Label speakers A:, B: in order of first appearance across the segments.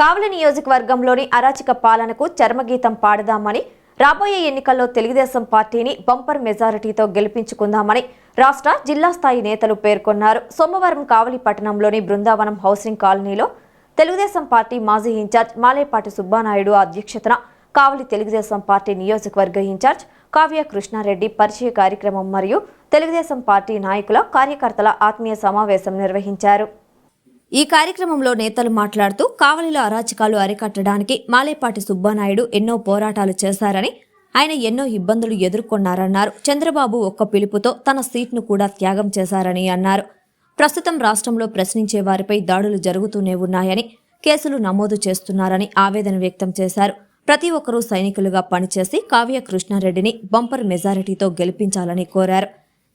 A: కావలి నియోజకవర్గంలోని అరాచక పాలనకు చర్మగీతం పాడదామని రాబోయే ఎన్నికల్లో తెలుగుదేశం పార్టీని బంపర్ మెజారిటీతో గెలిపించుకుందామని రాష్ట్ర జిల్లా స్థాయి నేతలు పేర్కొన్నారు. సోమవారం కావలి పట్టణంలోని బృందావనం హౌసింగ్ కాలనీలో తెలుగుదేశం పార్టీ మాజీ ఇన్ఛార్జ్ మాలేపాటి సుబ్బానాయుడు అధ్యక్షతన కావలి తెలుగుదేశం పార్టీ నియోజకవర్గ ఇన్ఛార్జ్ కావ్య కృష్ణారెడ్డి పరిచయ కార్యక్రమం మరియు తెలుగుదేశం పార్టీ నాయకుల కార్యకర్తల ఆత్మీయ సమావేశం నిర్వహించారు. ఈ కార్యక్రమంలో నేతలు మాట్లాడుతూ కావలిలో అరాచకాలు అరికట్టడానికి మాలేపాటి సుబ్బానాయుడు ఎన్నో పోరాటాలు చేశారని ఆయన ఎన్నో ఇబ్బందులు ఎదుర్కొన్నారన్నారు. చంద్రబాబు ఒక్క పిలుపుతో తన సీట్ను కూడా త్యాగం చేశారని అన్నారు. ప్రస్తుతం రాష్ట్రంలో ప్రశ్నించే వారిపై దాడులు జరుగుతూనే ఉన్నాయని కేసులు నమోదు చేస్తున్నారని ఆవేదన వ్యక్తం చేశారు. ప్రతి ఒక్కరూ సైనికులుగా పనిచేసి కావ్య కృష్ణారెడ్డిని బంపర్ మెజారిటీతో గెలిపించాలని కోరారు.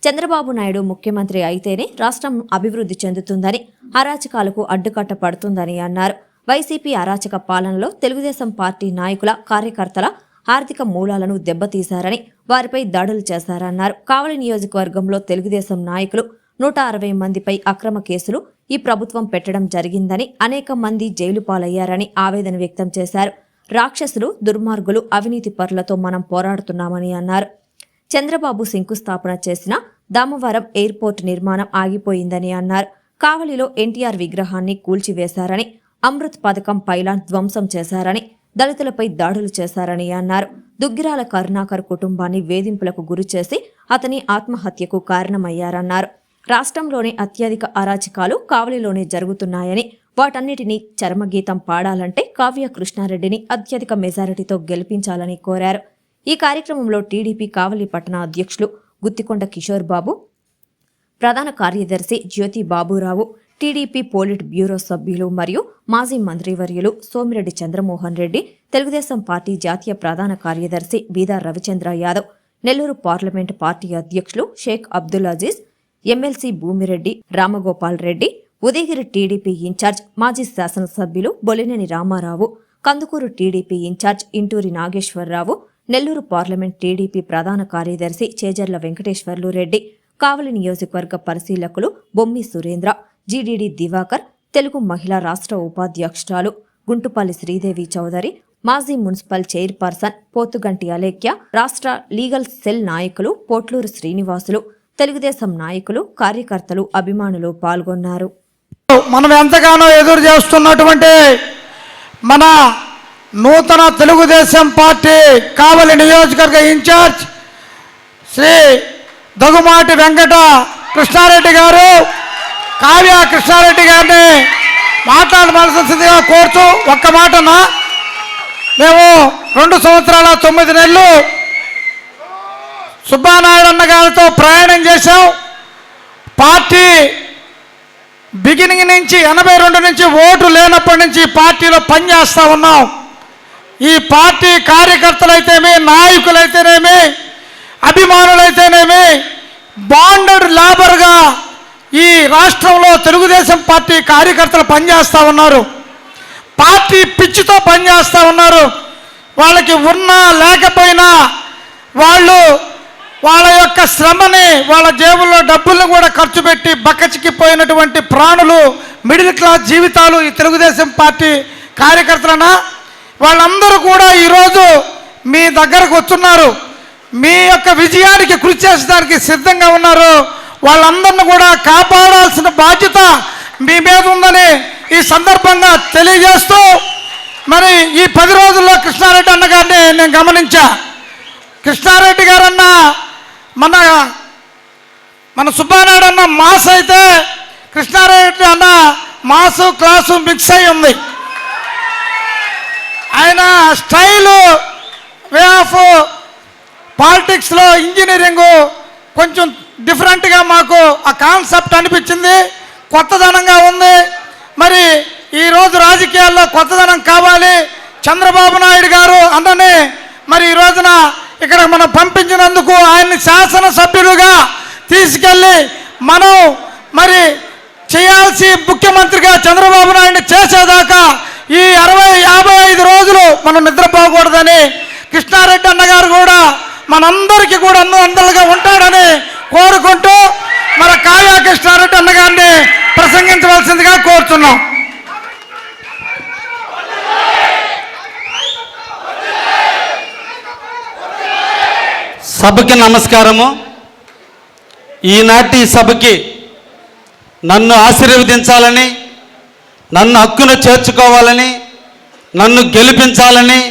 A: చంద్రబాబు నాయుడు ముఖ్యమంత్రి అయితేనే రాష్ట్రం అభివృద్ధి చెందుతుందని అరాచకాలకు అడ్డుకట్ట పడుతుందని అన్నారు. వైసీపీ అరాచక పాలనలో తెలుగుదేశం పార్టీ నాయకుల కార్యకర్తల ఆర్థిక మూలాలను దెబ్బతీశారని వారిపై దాడులు చేశారన్నారు. కావలి నియోజకవర్గంలో తెలుగుదేశం నాయకులు నూట అరవై మందిపై అక్రమ కేసులు ఈ ప్రభుత్వం పెట్టడం జరిగిందని అనేక మంది జైలు పాలయ్యారని ఆవేదన వ్యక్తం చేశారు. రాక్షసులు దుర్మార్గులు అవినీతి పరులతో మనం పోరాడుతున్నామని అన్నారు. చంద్రబాబు శంకుస్థాపన చేసిన దామవరం ఎయిర్పోర్ట్ నిర్మాణం ఆగిపోయిందని అన్నారు. కావలిలో ఎన్టీఆర్ విగ్రహాన్ని కూల్చివేశారని అమృత్ పథకం పైలాన్ ధ్వంసం చేశారని దళితులపై దాడులు చేశారని అన్నారు. దుగ్గిరాల కరుణాకర్ కుటుంబాన్ని వేధింపులకు గురిచేసి అతని ఆత్మహత్యకు కారణమయ్యారన్నారు. రాష్ట్రంలోని అత్యధిక అరాచకాలు కావలిలోనే జరుగుతున్నాయని వాటన్నిటినీ చర్మగీతం పాడాలంటే కావ్య కృష్ణారెడ్డిని అత్యధిక మెజారిటీతో గెలిపించాలని కోరారు. ఈ కార్యక్రమంలో టీడీపీ కావలి పట్టణ అధ్యక్షులు గుత్తికొండ కిషోర్ బాబు ప్రధాన కార్యదర్శి Jyothi Baburao TDP politburo సభ్యులు మరియు మాజీ మంత్రివర్యులు సోమిరెడ్డి చంద్రమోహన్ రెడ్డి తెలుగుదేశం పార్టీ జాతీయ ప్రధాన కార్యదర్శి బీదార్ రవిచంద్ర యాదవ్ నెల్లూరు పార్లమెంటు పార్టీ అధ్యక్షులు Sheikh Abdul Aziz MLC Bhumireddy Ramagopal Reddy Udayagiri TDP incharge మాజీ శాసనసభ్యులు Bollineni Ramarao Kandukur TDP incharge Inturi Nageswararao Nellore parliament TDP ప్రధాన కార్యదర్శి చేజర్ల వెంకటేశ్వర్లు రెడ్డి కావలి నియోజకవర్గ పరిశీలకులు బొమ్మి సురేంద్ర జీడీడీ దివాకర్ తెలుగు మహిళా రాష్ట్ర ఉపాధ్యక్షురాలు గుంటుపల్లి శ్రీదేవి చౌదరి మాజీ మున్సిపల్ చైర్పర్సన్ పోతుగంటి అలేఖ్య రాష్ట్ర లీగల్ సెల్ నాయకులు పోట్లూరు శ్రీనివాసులు తెలుగుదేశం నాయకులు కార్యకర్తలు అభిమానులు పాల్గొన్నారు.
B: మనం ఎంతగానో ఎదురు చేస్తున్నటువంటి మన నూతన తెలుగుదేశం పార్టీ కావలి నియోజకవర్గ ఇన్ఛార్జ్ శ్రీ దగుమాటి వెంకట కృష్ణారెడ్డి గారు కావ్య కృష్ణారెడ్డి గారిని మాట్లాడవలసిందిగా కోరుతూ ఒక్క మాటనా మేము రెండు సంవత్సరాల తొమ్మిది నెలలు సుబ్బానాయుడు అన్న గారితో ప్రయాణం చేశాం. పార్టీ బిగినింగ్ నుంచి ఎనభై రెండు నుంచి ఓటు లేనప్పటి నుంచి పార్టీలో పనిచేస్తూ ఉన్నాం. ఈ పార్టీ కార్యకర్తలైతేనే నాయకులైతేనేమి అభిమానులైతేనేమి బాండెడ్ లేబర్గా ఈ రాష్ట్రంలో తెలుగుదేశం పార్టీ కార్యకర్తలు పనిచేస్తూ ఉన్నారు. పార్టీ పిచ్చితో పనిచేస్తూ ఉన్నారు. వాళ్ళకి ఉన్నా లేకపోయినా వాళ్ళు వాళ్ళ యొక్క శ్రమని వాళ్ళ జేబుల్లో డబ్బులను కూడా ఖర్చు పెట్టి బక్కచిక్కిపోయినటువంటి ప్రాణులు మిడిల్ క్లాస్ జీవితాలు ఈ తెలుగుదేశం పార్టీ కార్యకర్తలనా? వాళ్ళందరూ కూడా ఈరోజు మీ దగ్గరకు వచ్చున్నారు మీ యొక్క విజయానికి కృషి చేసడానికి సిద్ధంగా ఉన్నారు. వాళ్ళందరిని కూడా కాపాడాల్సిన బాధ్యత మీ మీద ఉందని ఈ సందర్భంగా తెలియజేస్తూ మరి ఈ పది రోజుల్లో కృష్ణారెడ్డి అన్న గారిని నేను గమనించా. కృష్ణారెడ్డి గారన్న మన మన సుబ్బానాయుడు అన్న మాస్ అయితే కృష్ణారెడ్డి అన్న మాసు క్లాసు మిక్స్ అయి ఉంది. ఆయన స్టైలు వే ఆఫ్ పాలిటిక్స్లో ఇంజనీరింగ్ కొంచెం డిఫరెంట్గా మాకు ఆ కాన్సెప్ట్ అనిపించింది. కొత్తదనంగా ఉంది. మరి ఈరోజు రాజకీయాల్లో కొత్తదనం కావాలి. చంద్రబాబు నాయుడు గారు అన్నని మరి ఈ రోజున ఇక్కడ మనం పంపించినందుకు ఆయన్ని శాసనసభ్యులుగా తీసుకెళ్ళి మనం మరి చేయాల్సి ముఖ్యమంత్రిగా చంద్రబాబు నాయుడు చేసేదాకా ఈ అరవై యాభై ఐదు రోజులు మనం నిద్రపోకూడదని కృష్ణారెడ్డి అన్నగారు కూడా మనందరికీ కూడా అన్ను అందలుగా ఉంటాడని కోరుకుంటూ మన కాయా కృష్ణారెడ్డి అన్నగారిని ప్రసంగించవలసిందిగా కోరుతున్నాం
C: సభకి నమస్కారము. ఈనాటి సభకి నన్ను ఆశీర్వదించాలని నన్ను హక్కును చేర్చుకోవాలని నన్ను గెలిపించాలని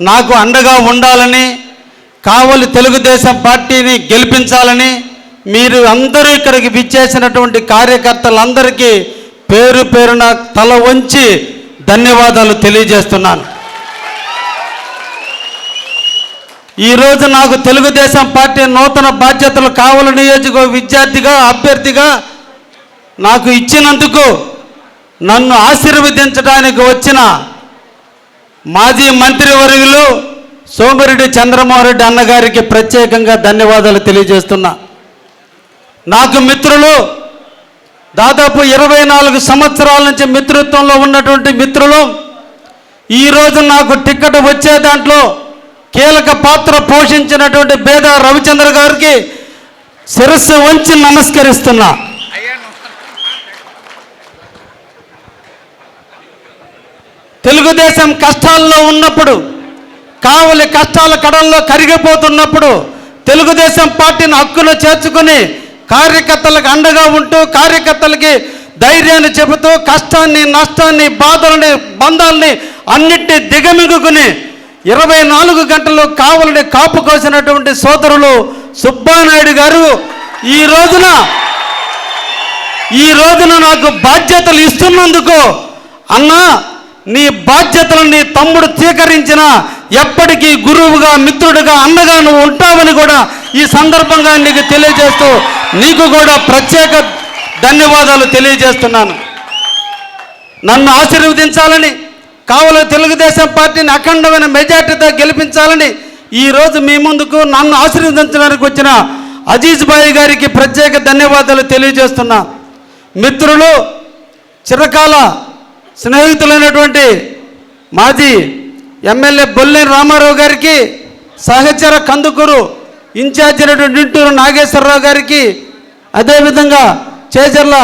C: నాకు అండగా ఉండాలని కావలి తెలుగుదేశం పార్టీని గెలిపించాలని మీరు అందరూ ఇక్కడికి విచ్చేసినటువంటి కార్యకర్తలందరికీ పేరు పేరున తల వంచి ధన్యవాదాలు తెలియజేస్తున్నాను. ఈరోజు నాకు తెలుగుదేశం పార్టీ నూతన బాధ్యతలు కావలి నియోజకవర్గ విద్యార్థిగా అభ్యర్థిగా నాకు ఇచ్చినందుకు నన్ను ఆశీర్వదించడానికి వచ్చిన మాజీ మంత్రివర్యులు సోమిరెడ్డి చంద్రమోహన్ రెడ్డి అన్నగారికి ప్రత్యేకంగా ధన్యవాదాలు తెలియజేస్తున్నా. నాకు మిత్రులు దాదాపు ఇరవై నాలుగు సంవత్సరాల నుంచి మిత్రత్వంలో ఉన్నటువంటి మిత్రులు ఈరోజు నాకు టిక్కెట్ వచ్చే దాంట్లో కీలక పాత్ర పోషించినటువంటి బేద రవిచంద్ర గారికి శిరస్సు వంచి నమస్కరిస్తున్నా. తెలుగుదేశం కష్టాల్లో ఉన్నప్పుడు కావలి కష్టాల కడల్లో కరిగిపోతున్నప్పుడు తెలుగుదేశం పార్టీని హక్కును చేర్చుకుని కార్యకర్తలకు అండగా ఉంటూ కార్యకర్తలకి ధైర్యాన్ని చెబుతూ కష్టాన్ని నష్టాన్ని బాధల్ని బంధాలని అన్నిటినీ దిగమిగుకుని ఇరవై నాలుగు గంటలు కావలని కాపు కోసినటువంటి సోదరులు సుబ్బానాయుడు గారు ఈ రోజున ఈ రోజున నాకు బాధ్యతలు ఇస్తున్నందుకు అన్నా నీ బాధ్యతలను నీ తమ్ముడు స్వీకరించిన ఎప్పటికీ గురువుగా మిత్రుడిగా అన్నగా నువ్వు ఉంటావని కూడా ఈ సందర్భంగా నీకు తెలియజేస్తూ నీకు కూడా ప్రత్యేక ధన్యవాదాలు తెలియజేస్తున్నాను. నన్ను ఆశీర్వదించాలని కావలి తెలుగుదేశం పార్టీని అఖండమైన మెజార్టీతో గెలిపించాలని ఈరోజు మీ ముందుకు నన్ను ఆశీర్వదించడానికి వచ్చిన అజీజ్ బాయి గారికి ప్రత్యేక ధన్యవాదాలు తెలియజేస్తున్నా. మిత్రులు చిరకాల స్నేహితులైనటువంటి మాజీ ఎమ్మెల్యే బొల్లేని రామారావు గారికి సహచర కందుకూరు ఇన్ఛార్జ్ అయినటువంటి నింటూరు నాగేశ్వరరావు గారికి అదేవిధంగా చేజర్ల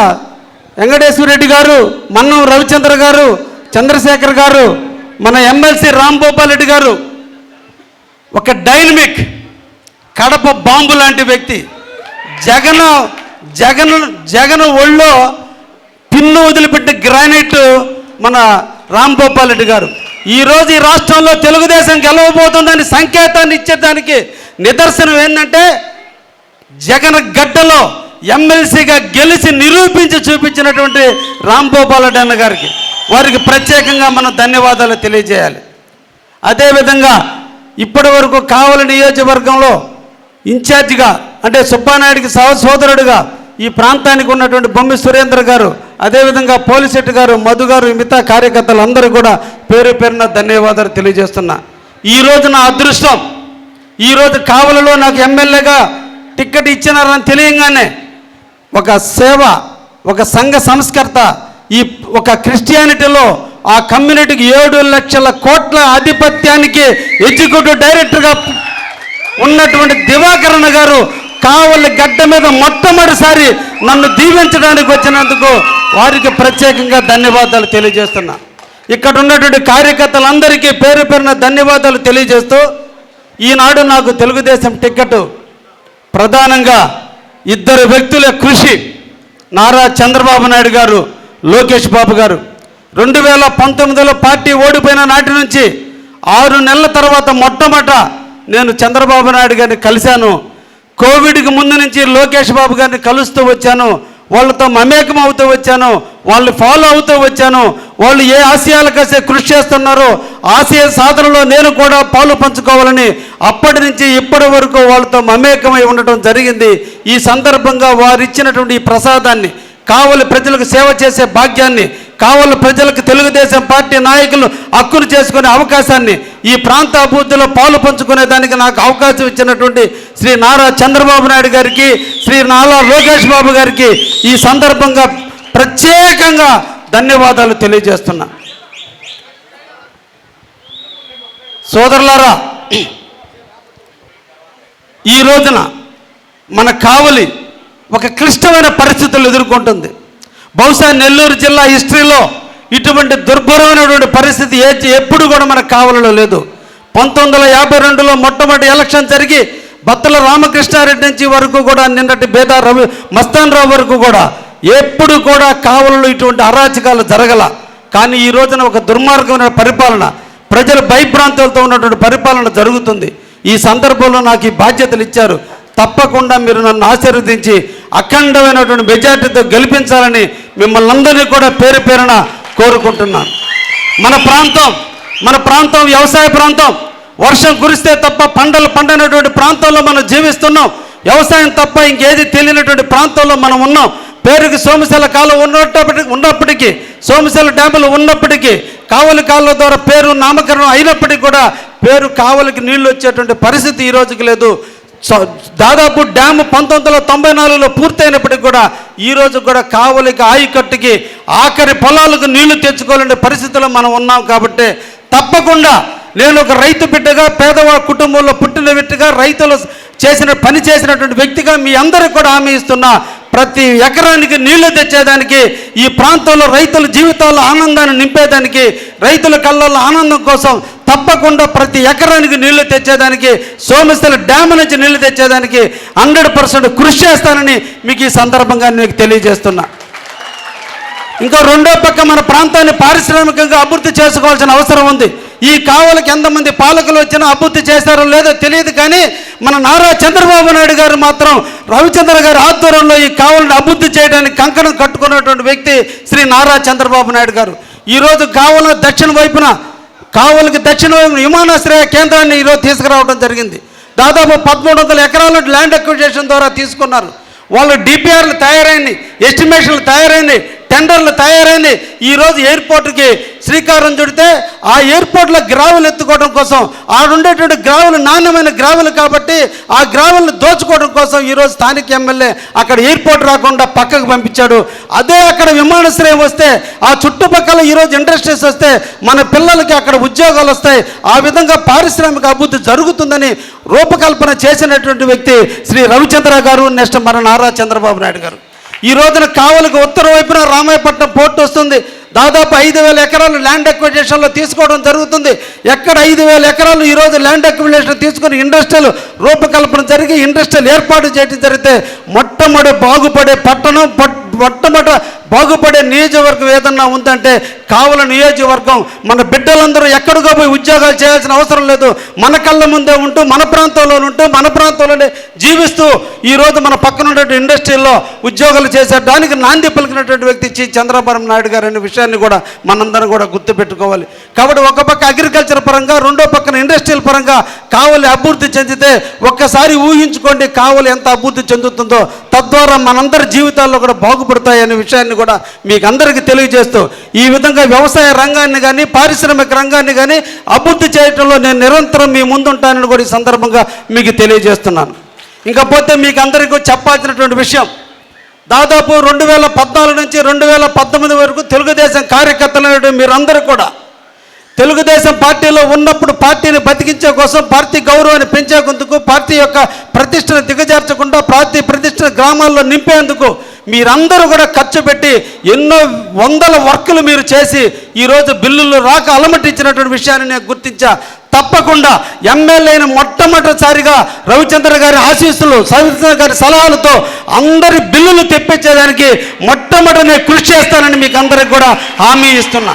C: వెంకటేశ్వరరెడ్డి గారు మన్నం రవిచంద్ర గారు చంద్రశేఖర్ గారు మన ఎమ్మెల్సీ రాంగోపాల్ రెడ్డి గారు ఒక డైనమిక్ కడప బాంబు లాంటి వ్యక్తి. జగన్ జగన్ జగన్ ఒళ్ళో పిన్ను వదిలిపెట్టిన గ్రానైట్ మన రామ్ గోపాల్ రెడ్డి గారు ఈరోజు ఈ రాష్ట్రంలో తెలుగుదేశం గెలవబోతుందని సంకేతాన్ని ఇచ్చేదానికి నిదర్శనం ఏంటంటే జగన్ గడ్డలో ఎమ్మెల్సీగా గెలిచి నిరూపించి చూపించినటువంటి రామ్ గోపాల్ రెడ్డి అన్న గారికి వారికి ప్రత్యేకంగా మనం ధన్యవాదాలు తెలియజేయాలి. అదేవిధంగా ఇప్పటి వరకు కావలి నియోజకవర్గంలో ఇన్ఛార్జిగా అంటే సుబ్బానాయుడికి సహ సోదరుడుగా ఈ ప్రాంతానికి ఉన్నటువంటి బొమ్మి సురేంద్ర గారు అదేవిధంగా పోలిశెట్టి గారు మధు గారు మిగతా కార్యకర్తలు అందరూ కూడా పేరు పేరున ధన్యవాదాలు తెలియజేస్తున్నా. ఈరోజు నా అదృష్టం. ఈరోజు కావలలో నాకు ఎమ్మెల్యేగా టిక్కెట్ ఇచ్చినారని తెలియంగానే ఒక సేవ ఒక సంఘ సంస్కర్త ఈ ఒక క్రిస్టియానిటీలో ఆ కమ్యూనిటీకి ఏడు లక్షల కోట్ల ఆధిపత్యానికి ఎగ్జిక్యూటివ్ డైరెక్టర్గా ఉన్నటువంటి దివాకరణ గారు కావలి గడ్డ మీద మొట్టమొదటిసారి నన్ను దీవించడానికి వచ్చినందుకు వారికి ప్రత్యేకంగా ధన్యవాదాలు తెలియజేస్తున్నా. ఇక్కడ ఉన్నటువంటి కార్యకర్తలందరికీ పేరు పేరున ధన్యవాదాలు తెలియజేస్తూ ఈనాడు నాకు తెలుగుదేశం టిక్కెట్ ప్రధానంగా ఇద్దరు వ్యక్తుల కృషి నారా చంద్రబాబు నాయుడు గారు లోకేష్ బాబు గారు. రెండు వేల పంతొమ్మిదిలో పార్టీ ఓడిపోయిన నాటి నుంచి ఆరు నెలల తర్వాత మొట్టమొదట నేను చంద్రబాబు నాయుడు గారిని కలిశాను. కోవిడ్కి ముందు నుంచి లోకేష్ బాబు గారిని కలుస్తూ వచ్చాను. వాళ్ళతో మమేకం అవుతూ వచ్చాను వాళ్ళు ఫాలో అవుతూ వచ్చాను. వాళ్ళు ఏ ఆశయాలకైతే కృషి చేస్తున్నారో ఆశయ సాధనలో నేను కూడా పాలు పంచుకోవాలని అప్పటి నుంచి ఇప్పటి వరకు వాళ్ళతో మమేకమై ఉండటం జరిగింది. ఈ సందర్భంగా వారిచ్చినటువంటి ఈ ప్రసాదాన్ని కావలి ప్రజలకు సేవ చేసే భాగ్యాన్ని కావలి ప్రజలకు తెలుగుదేశం పార్టీ నాయకులు హక్కును చేసుకునే అవకాశాన్ని ఈ ప్రాంత అభివృద్ధిలో పాలు పంచుకునే దానికి నాకు అవకాశం ఇచ్చినటువంటి శ్రీ నారా చంద్రబాబు నాయుడు గారికి శ్రీ నారా లోకేష్ బాబు గారికి ఈ సందర్భంగా ప్రత్యేకంగా ధన్యవాదాలు తెలియజేస్తున్నా. సోదరులారా ఈ రోజున మన కావలి ఒక క్లిష్టమైన పరిస్థితులు ఎదుర్కొంటుంది. బహుశా నెల్లూరు జిల్లా హిస్టరీలో ఇటువంటి దుర్భరమైనటువంటి పరిస్థితి ఏ ఎప్పుడు కూడా మనకు కావాలలో లేదు. పంతొమ్మిది వందల యాభై రెండులో మొట్టమొదటి ఎలక్షన్ జరిగి బత్తల రామకృష్ణారెడ్డి నుంచి వరకు కూడా నిన్నటి బేదా రవి మస్తాన్ రావు వరకు కూడా ఎప్పుడు కూడా కావలలో ఇటువంటి అరాచకాలు జరగల. కానీ ఈ రోజున ఒక దుర్మార్గమైన పరిపాలన ప్రజలు భయభ్రాంతులతో ఉన్నటువంటి పరిపాలన జరుగుతుంది. ఈ సందర్భంలో నాకు ఈ బాధ్యతలు ఇచ్చారు. తప్పకుండా మీరు నన్ను ఆశీర్వదించి అఖండమైనటువంటి మెజార్టీతో గెలిపించాలని మిమ్మల్ని అందరినీ కూడా పేరు పేరున కోరుకుంటున్నాను. మన ప్రాంతం మన ప్రాంతం వ్యవసాయ ప్రాంతం వర్షం కురిస్తే తప్ప పంటలు పండనటువంటి ప్రాంతంలో మనం జీవిస్తున్నాం. వ్యవసాయం తప్ప ఇంకేది తెలియనటువంటి ప్రాంతంలో మనం ఉన్నాం. పేరుకి సోమశిల కాలం ఉన్నప్పటికీ ఉన్నప్పటికీ సోమశిల డ్యాములు ఉన్నప్పటికీ కావలి కాలువ ద్వారా పేరు నామకరణం అయినప్పటికీ కూడా పేరు కావలికి నీళ్ళు వచ్చేటువంటి పరిస్థితి ఈ రోజుకి లేదు. దాదాపు డ్యాము పంతొమ్మిది వందల తొంభై నాలుగులో పూర్తయినప్పటికీ కూడా ఈ రోజు కూడా కావలికి ఆయుకట్టుకి ఆఖరి పొలాలకు నీళ్ళు తెచ్చుకోలేని పరిస్థితిలో మనం ఉన్నాం కాబట్టి తప్పకుండా నేను ఒక రైతు బిడ్డగా పేదవాళ్ళ కుటుంబంలో పుట్టిన బిడ్డగా రైతులు చేసిన పని చేసినటువంటి వ్యక్తిగా మీ అందరికి కూడా హామీ ఇస్తున్నా. ప్రతి ఎకరానికి నీళ్ళు తెచ్చేదానికి ఈ ప్రాంతంలో రైతుల జీవితాల్లో ఆనందాన్ని నింపేదానికి రైతుల కళ్ళల్లో ఆనందం కోసం తప్పకుండా ప్రతి ఎకరానికి నీళ్ళు తెచ్చేదానికి సోమస్థల డ్యామ్ నుంచి నీళ్ళు తెచ్చేదానికి హండ్రెడ్ పర్సెంట్ కృషి చేస్తానని మీకు ఈ సందర్భంగా మీకు తెలియజేస్తున్నా. ఇంకా రెండో పక్క మన ప్రాంతాన్ని పారిశ్రామికంగా అభివృద్ధి చేసుకోవాల్సిన అవసరం ఉంది. ఈ కావలకి ఎంతమంది పాలకులు వచ్చినా అభివృద్ధి చేస్తారో లేదో తెలియదు కానీ మన నారా చంద్రబాబు నాయుడు గారు మాత్రం రవిచంద్ర గారి ఆధ్వర్యంలో ఈ కావలను అభివృద్ధి చేయడానికి కంకణం కట్టుకున్నటువంటి వ్యక్తి శ్రీ నారా చంద్రబాబు నాయుడు గారు. ఈరోజు కావల దక్షిణ వైపున కావలికి దక్షిణ విమానాశ్రయ కేంద్రాన్ని ఈరోజు తీసుకురావడం జరిగింది. దాదాపు పదమూడు వందల ఎకరాల ల్యాండ్ అక్విజేషన్ ద్వారా తీసుకున్నారు. వాళ్ళు డిపిఆర్లు తయారైంది ఎస్టిమేషన్లు తయారైంది టెండర్లు తయారైంది. ఈరోజు ఎయిర్పోర్ట్కి శ్రీకారం చుడితే ఆ ఎయిర్పోర్ట్లో గ్రావెల్ ఎత్తుకోవడం కోసం ఆడుండేటువంటి గ్రావెల్ నాణ్యమైన గ్రావెల్ కాబట్టి ఆ గ్రావెల్ని దోచుకోవడం కోసం ఈరోజు స్థానిక ఎమ్మెల్యే అక్కడ ఎయిర్పోర్ట్ రాకుండా పక్కకు పంపించాడు. అదే అక్కడ విమానాశ్రయం వస్తే ఆ చుట్టుపక్కల ఈరోజు ఇండస్ట్రీస్ వస్తే మన పిల్లలకి అక్కడ ఉద్యోగాలు వస్తాయి. ఆ విధంగా పారిశ్రామిక అభివృద్ధి జరుగుతుందని రూపకల్పన చేసినటువంటి వ్యక్తి శ్రీ రవిచంద్ర గారు నెక్స్ట్ మన నారా చంద్రబాబు నాయుడు గారు. ఈ రోజున కావలకు ఉత్తర వైపున రామాయపట్నం పోర్టు వస్తుంది. దాదాపు ఐదు వేల ఎకరాలు ల్యాండ్ అక్విజిషన్లో తీసుకోవడం జరుగుతుంది. ఎక్కడ ఐదు వేల ఎకరాలు ఈరోజు ల్యాండ్ అక్విజిషన్ తీసుకుని ఇండస్ట్రియల్ రూపకల్పన జరిగి ఇండస్ట్రియల్ ఏర్పాటు చేయడం జరిగితే మొట్టమొదటి బాగుపడే పట్టణం పట్- మొట్టమొదట బాగుపడే నియోజకవర్గం ఏదన్నా ఉందంటే కావల నియోజకవర్గం. మన బిడ్డలందరూ ఎక్కడికో పోయి ఉద్యోగాలు చేయాల్సిన అవసరం లేదు. మన కళ్ళ ముందే ఉంటూ మన ప్రాంతంలో ఉంటూ మన ప్రాంతంలోనే జీవిస్తూ ఈరోజు మన పక్కన ఉన్నటువంటి ఇండస్ట్రీల్లో ఉద్యోగాలు చేసేటానికి నాంది పలికినటువంటి వ్యక్తి చి చంద్రబాబు నాయుడు గారు అనే విషయాన్ని కూడా మనందరం కూడా గుర్తుపెట్టుకోవాలి. కాబట్టి ఒక పక్క అగ్రికల్చర్ పరంగా రెండో పక్కన ఇండస్ట్రియల్ పరంగా కావలి అభివృద్ధి చెందితే ఒక్కసారి ఊహించుకోండి కావలి ఎంత అభివృద్ధి చెందుతుందో. తద్వారా మనందరి జీవితాల్లో కూడా బాగుపడతాయి అనే విషయాన్ని కూడా మీకు అందరికీ తెలియజేస్తూ ఈ విధంగా వ్యవసాయ రంగాన్ని కానీ పారిశ్రామిక రంగాన్ని కానీ అభివృద్ధి చేయడంలో నేను నిరంతరం మీ ముందుంటానని కూడా ఈ సందర్భంగా మీకు తెలియజేస్తున్నాను. ఇంకపోతే మీకు అందరికీ చెప్పాల్సినటువంటి విషయం దాదాపు రెండు వేల పద్నాలుగు నుంచి రెండు వేల పంతొమ్మిది వరకు తెలుగుదేశం కార్యకర్తలు మీరందరూ కూడా తెలుగుదేశం పార్టీలో ఉన్నప్పుడు పార్టీని బతికించే కోసం పార్టీ గౌరవాన్ని పెంచేందుకు పార్టీ యొక్క ప్రతిష్టను దిగజార్చకుండా పార్టీ ప్రతిష్టను గ్రామాల్లో నింపేందుకు మీరందరూ కూడా ఖర్చు పెట్టి ఎన్నో వందల వర్కులు మీరు చేసి ఈరోజు బిల్లులు రాక అలమటించినటువంటి విషయాన్ని నేను గుర్తించా. తప్పకుండా ఎమ్మెల్యేని మొట్టమొదటిసారిగా రవిచంద్ర గారి ఆశీస్సులు రవిచంద్ర గారి సలహాలతో అందరి బిల్లులు తెప్పించేదానికి మొట్టమొదటి నేను కృషి చేస్తానని మీకు అందరికి కూడా హామీ ఇస్తున్నా.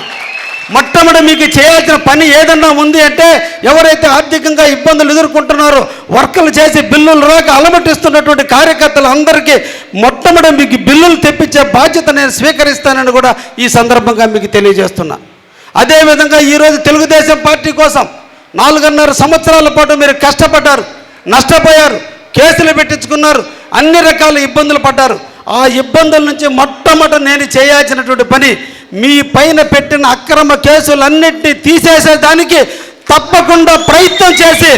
C: మొట్టమొదటి మీకు చేయాల్సిన పని ఏదన్నా ఉంది అంటే ఎవరైతే ఆర్థికంగా ఇబ్బందులు ఎదుర్కొంటున్నారో వర్కులు చేసి బిల్లులు రాక అలమటిస్తున్నటువంటి కార్యకర్తలు అందరికీ మొట్టమొదటి మీకు బిల్లులు తెప్పించే బాధ్యత నేను స్వీకరిస్తానని కూడా ఈ సందర్భంగా మీకు తెలియజేస్తున్నా. అదేవిధంగా ఈరోజు తెలుగుదేశం పార్టీ కోసం నాలుగున్నర సంవత్సరాల పాటు మీరు కష్టపడ్డారు నష్టపోయారు కేసులు పెట్టించుకున్నారు అన్ని రకాల ఇబ్బందులు పడ్డారు. ఆ ఇబ్బందుల నుంచి మొట్టమొదటి నేను చేయాల్సినటువంటి పని మీ పైన పెట్టిన అక్రమ కేసులన్నింటినీ తీసేసేదానికి తప్పకుండా ప్రయత్నం చేసి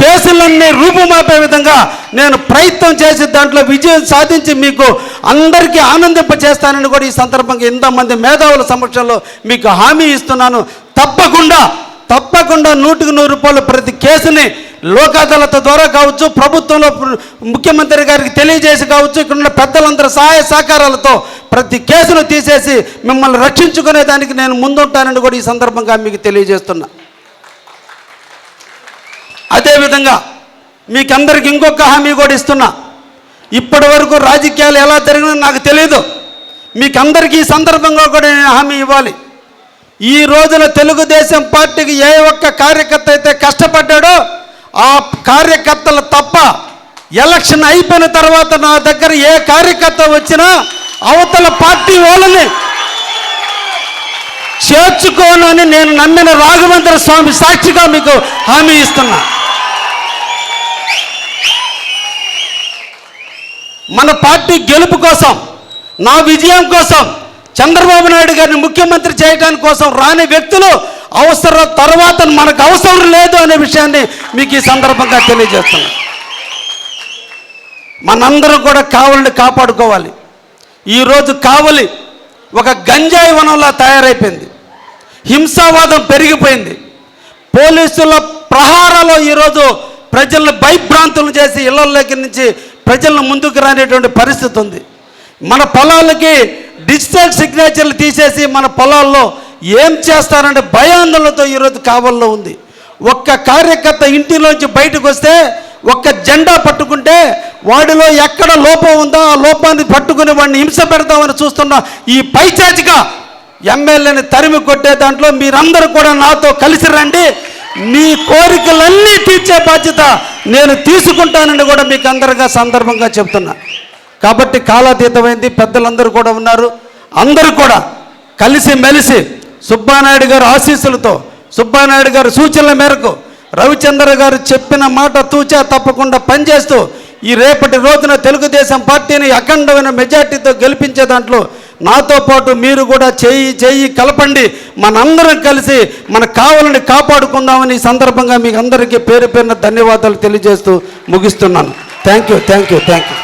C: కేసులన్నీ రూపుమాపే విధంగా నేను ప్రయత్నం చేసి దాంట్లో విజయం సాధించి మీకు అందరికీ ఆనందింపచేస్తానని కూడా ఈ సందర్భంగా ఇంతమంది మేధావుల సమక్షంలో మీకు హామీ ఇస్తున్నాను. తప్పకుండా తప్పకుండా నూటికి నూరు రూపాయలు ప్రతి కేసుని లోక్ అదాలత్ ద్వారా కావచ్చు ప్రభుత్వంలో ముఖ్యమంత్రి గారికి తెలియజేసి కావచ్చు ఇక్కడ ఉన్న పెద్దలందరి సహాయ సహకారాలతో ప్రతి కేసును తీసేసి మిమ్మల్ని రక్షించుకునే దానికి నేను ముందుంటానని కూడా ఈ సందర్భంగా మీకు తెలియజేస్తున్నా. అదేవిధంగా మీకందరికి ఇంకొక హామీ కూడా ఇస్తున్నా. ఇప్పటి వరకు రాజకీయాలు ఎలా జరిగినా నాకు తెలియదు మీకందరికీ ఈ సందర్భంగా కూడా నేను హామీ ఇవ్వాలి. ఈ రోజున తెలుగుదేశం పార్టీకి ఏ ఒక్క కార్యకర్త అయితే కష్టపడ్డాడో ఆ కార్యకర్తలు తప్ప ఎలక్షన్ అయిపోయిన తర్వాత నా దగ్గర ఏ కార్యకర్త వచ్చినా అవతల పార్టీ వాళ్ళని చేర్చుకోనని నేను నమ్మిన రాఘవేంద్ర స్వామి సాక్షిగా మీకు హామీ ఇస్తున్నా. మన పార్టీ గెలుపు కోసం నా విజయం కోసం చంద్రబాబు నాయుడు గారిని ముఖ్యమంత్రి చేయడానికి కోసం రాని వ్యక్తులు అవసరం తర్వాత మనకు అవసరం లేదు అనే విషయాన్ని మీకు ఈ సందర్భంగా తెలియజేస్తున్నా. మనందరం కూడా కావలిని కాపాడుకోవాలి. ఈరోజు కావలి ఒక గంజాయి వనంలా తయారైపోయింది. హింసావాదం పెరిగిపోయింది. పోలీసుల ప్రహారాలు ఈరోజు ప్రజలను భయభ్రాంతులు చేసి ఇళ్ళలోకి నుంచి ప్రజలను ముందుకు రానేటువంటి పరిస్థితి ఉంది. మన పొలాలకి డిజిటల్ సిగ్నేచర్లు తీసేసి మన పొలాల్లో ఏం చేస్తారంటే భయాందోళనతో ఈరోజు కావల్లో ఉంది. ఒక్క కార్యకర్త ఇంటిలోంచి బయటకు వస్తే ఒక్క జెండా పట్టుకుంటే వాడిలో ఎక్కడ లోపం ఉందో ఆ లోపాన్ని పట్టుకుని వాడిని హింస పెడతామని చూస్తున్న ఈ పైచాచిక ఎమ్మెల్యేని తరిమి కొట్టే దాంట్లో మీరందరూ కూడా నాతో కలిసి రండి. మీ కోరికలన్నీ తీర్చే బాధ్యత నేను తీసుకుంటానని కూడా మీకు అందరిగా సందర్భంగా చెప్తున్నా. కాబట్టి కాలాతీతమైంది పెద్దలందరూ కూడా ఉన్నారు. అందరూ కూడా కలిసి మెలిసి సుబ్బానాయుడు గారు ఆశీస్సులతో సుబ్బానాయుడు గారి సూచనల మేరకు రవిచంద్ర గారు చెప్పిన మాట తూచా తప్పకుండా పనిచేస్తూ ఈ రేపటి రోజున తెలుగుదేశం పార్టీని అఖండమైన మెజార్టీతో గెలిపించే దాంట్లో నాతో పాటు మీరు కూడా చేయి చేయి కలపండి. మనందరం కలిసి మన కావాలని కాపాడుకుందామని ఈ సందర్భంగా మీకు అందరికీ పేరు పేరున ధన్యవాదాలు తెలియజేస్తూ ముగిస్తున్నాను. Thank you thank you thank you